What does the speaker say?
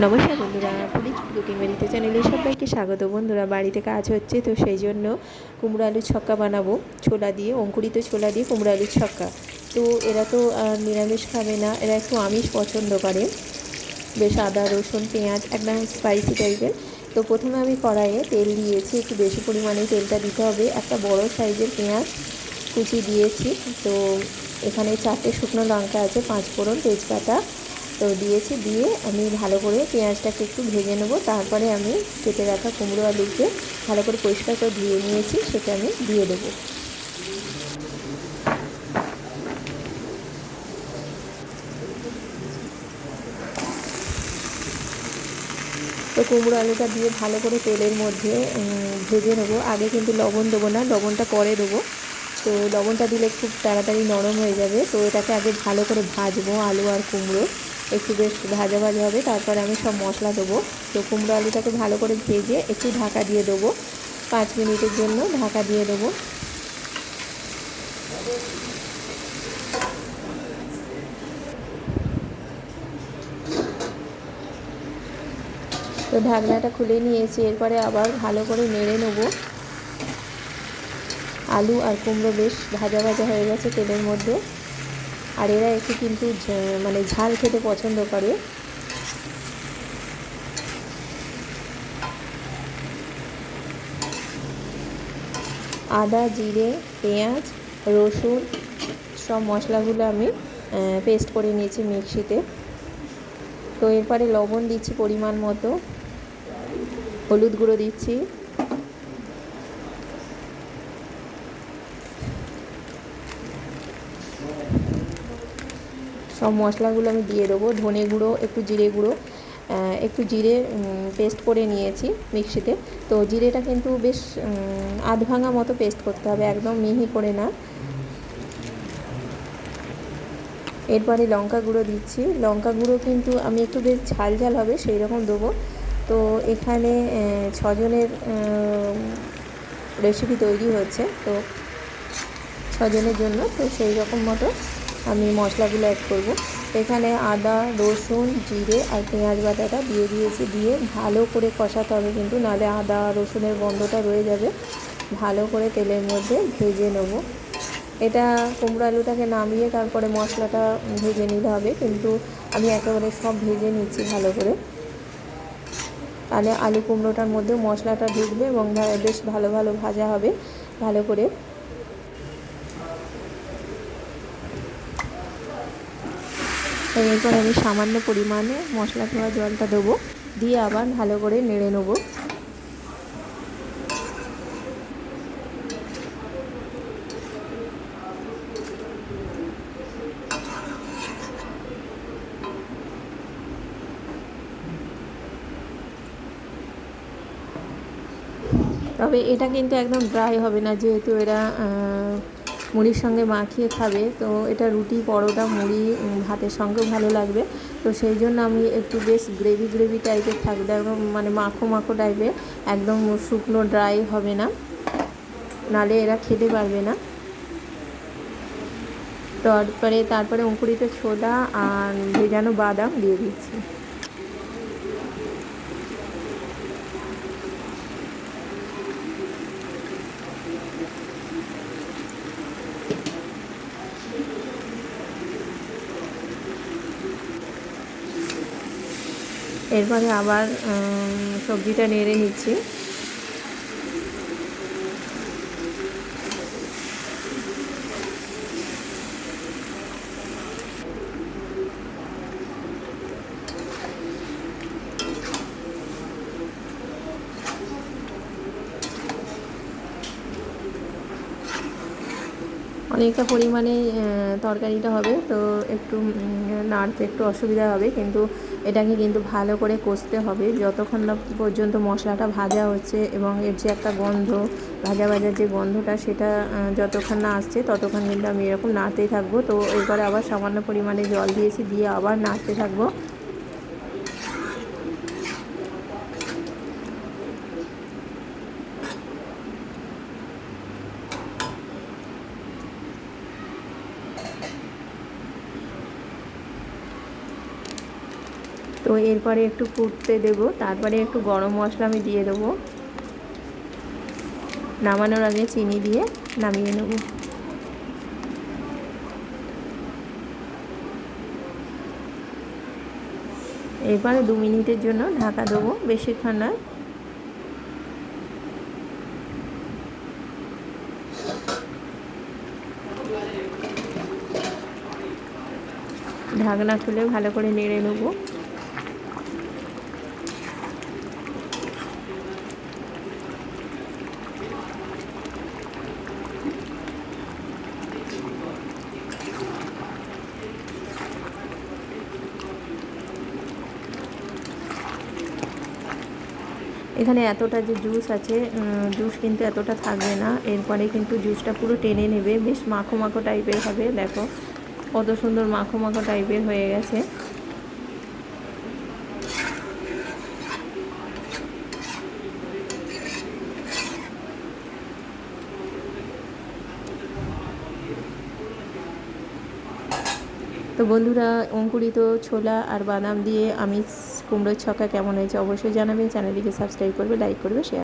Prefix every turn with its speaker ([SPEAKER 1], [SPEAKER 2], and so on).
[SPEAKER 1] নমস্কার বন্ধুরা, police cooking বাড়িতে চ্যানেলে সবাইকে স্বাগত। বন্ধুরা, বাড়িতে কাজ হচ্ছে, তো সেই জন্য কুমড়ো আলুর ছক্কা বানাবো। ছোলা দিয়ে, অঙ্কুরিত ছোলা দিয়ে কুমড়ো আলুর ছক্কা। তো এরা তো নিরামিষ খাবে না, এরা একটু আমিষ পছন্দ করে। বেশ আদা, রসুন, পেঁয়াজ, একদম স্পাইসি টাইপের তো প্রথমে আমি কড়াইয়ে তেল দিয়েছি, একটু বেশি পরিমাণে তেলটা দিতে হবে। একটা বড় সাইজের পেঁয়াজ কুচি দিয়েছি। তো এখানে চারটে শুকনো লঙ্কা আছে, পাঁচ ফোড়ন তেজপাতা তো দিয়েছি, দিয়ে আমি ভালো করে পেঁয়াজটাকে একটু ভেজে নেব। তারপরে আমি কেটে রাখা কুমড়ো আলুকে ভালো করে পরিষ্কার করে ধুয়ে নিয়েছি, সেটা আমি দিয়ে দেবো। তো কুমড়ো আলুটা দিয়ে ভালো করে তেলের মধ্যে ভেজে নেব। আগে কিন্তু লবণ দেবো না, লবণটা পরে দেবো। তো লবণটা দিলে খুব তাড়াতাড়ি নরম হয়ে যাবে। তো এটাকে আগে ভালো করে ভাজবো, আলু আর কুমড়ো। একটু বেশ ভাজা ভাজা হবে, তারপরে আমি সব মশলা দেবো। তো কুমড়ো আলুটাকে ভালো করে ভেজে একটু ঢাকা দিয়ে দেবো। পাঁচ মিনিটের জন্য ঢাকা দিয়ে দেবো। তো ঢাকনাটা খুলে নিয়েছি, এরপরে আবার ভালো করে নেড়ে নেব। আলু আর কুমড়ো বেশ ভাজা ভাজা হয়ে গেছে তেলের মধ্যে। আর এরা একটু কিন্তু মানে ঝাল খেতে পছন্দ করে। আদা, জিরে, পেঁয়াজ, রসুন সব মশলাগুলো আমি পেস্ট করে নিয়েছি মিক্সিতে। তো এরপরে লবণ দিচ্ছি পরিমাণ মতো। হলুদ গুঁড়ো দিচ্ছি। সব মশলাগুলো আমি দিয়ে দেবো। ধনে গুঁড়ো, একটু জিরে গুঁড়ো একটু জিরে পেস্ট করে নিয়েছি মিক্সিতে। তো জিরেটা কিন্তু বেশ আধ ভাঙা মতো পেস্ট করতে হবে, একদম মিহি করে না। এরপরে লঙ্কা গুঁড়ো দিচ্ছি। লঙ্কা গুঁড়ো কিন্তু আমি একটু বেশ ঝাল ঝাল হবে, সেই রকম দেবো। তো এখানে ছজনের রেসিপি তৈরি হচ্ছে তো ছজনের জন্য, তো সেই রকম মতো আমি মশলাগুলো অ্যাড করব। এখানে আদা, রসুন, জিরে আর পেঁয়াজ বাটাটা দিয়ে দিয়েছি। দিয়ে ভালো করে কষাতে হবে কিন্তু, নাহলে আদা, রসুনের গন্ধটা রয়ে যাবে। ভালো করে তেলের মধ্যে ভেজে নেব। এটা কুমড়ো আলুটাকে নামিয়ে তারপরে মশলাটা ভেজে নিতে হবে কিন্তু, আমি একেবারে সব ভেজে নিচ্ছি ভালো করে। তাহলে আলু কুমড়োটার মধ্যে মশলাটা ঢুকবে এবং বেশ ভালো ভালো ভাজা হবে ভালো করে। এরপর আমি সামান্য পরিমাণে মশলা ধোয়া জলটা দেবো, দিয়ে আবার ভালো করে নেড়ে নেব। তবে এটা কিন্তু একদম ড্রাই হবে না, যেহেতু এরা মুড়ির সঙ্গে মাখিয়ে খাবে। তো এটা রুটি, পরোটা, মুড়ি ভাতের সঙ্গেও ভালো লাগবে। তো সেই জন্য আমি একটু বেশ গ্রেভি গ্রেভি টাইপের থাকবে। একদম মানে মাখো মাখো টাইপের। একদম শুকনো, ড্রাই হবে না। নালে এরা খেতে পারবে না। তারপরে তারপরে অঙ্কুরিত ছোলা আর ভেজানো বাদাম দিয়ে দিচ্ছি। এরপরে আবার সবজিটা নেড়ে নিচ্ছি। অনেকটা পরিমাণে তরকারিটা হবে। তো একটু নাড়তে একটু অসুবিধা হবে, কিন্তু এটাকে কিন্তু ভালো করে কষতে হবে। যতক্ষণ না পর্যন্ত মশলাটা ভাজা হচ্ছে এবং এর যে একটা গন্ধ, ভাজা ভাজার যে গন্ধটা, সেটা যতক্ষণ না আসছে, ততক্ষণ কিন্তু আমি এরকম নাড়তেই থাকব। তো এরপরে আবার সামান্য পরিমাণে জল দিয়েছি, দিয়ে আবার নাড়তে থাকব। তো এরপরে একটু ফুটতে দেবো, তারপরে একটু গরম মশলা আমি দিয়ে দেবো। নামানোর আগে চিনি দিয়ে নামিয়ে নেব। এরপরে দু মিনিটের জন্য ঢাকা দেবো বেশিক্ষণ নয় ঢাকনা খুলে ভালো করে নেড়ে নেব। এখানে এতটা যে জুস আছে জুস কিন্তু এতটা থাকবে না। এরপরে কিন্তু জুসটা পুরো টেনে নেবে। বেশ মাখো মাখো টাইপের হবে, দেখো। কত সুন্দর মাখো মাখো টাইপের হয়ে গেছে। তো বন্ধুরা, অঙ্কুরিত ছোলা আর বাদাম দিয়ে আমি কুমড়োর ছকা কেমন হয়েছে অবশ্যই জানাবেন। চ্যানেলটিকে সাবস্ক্রাইব করবে, লাইক করবে শেয়ার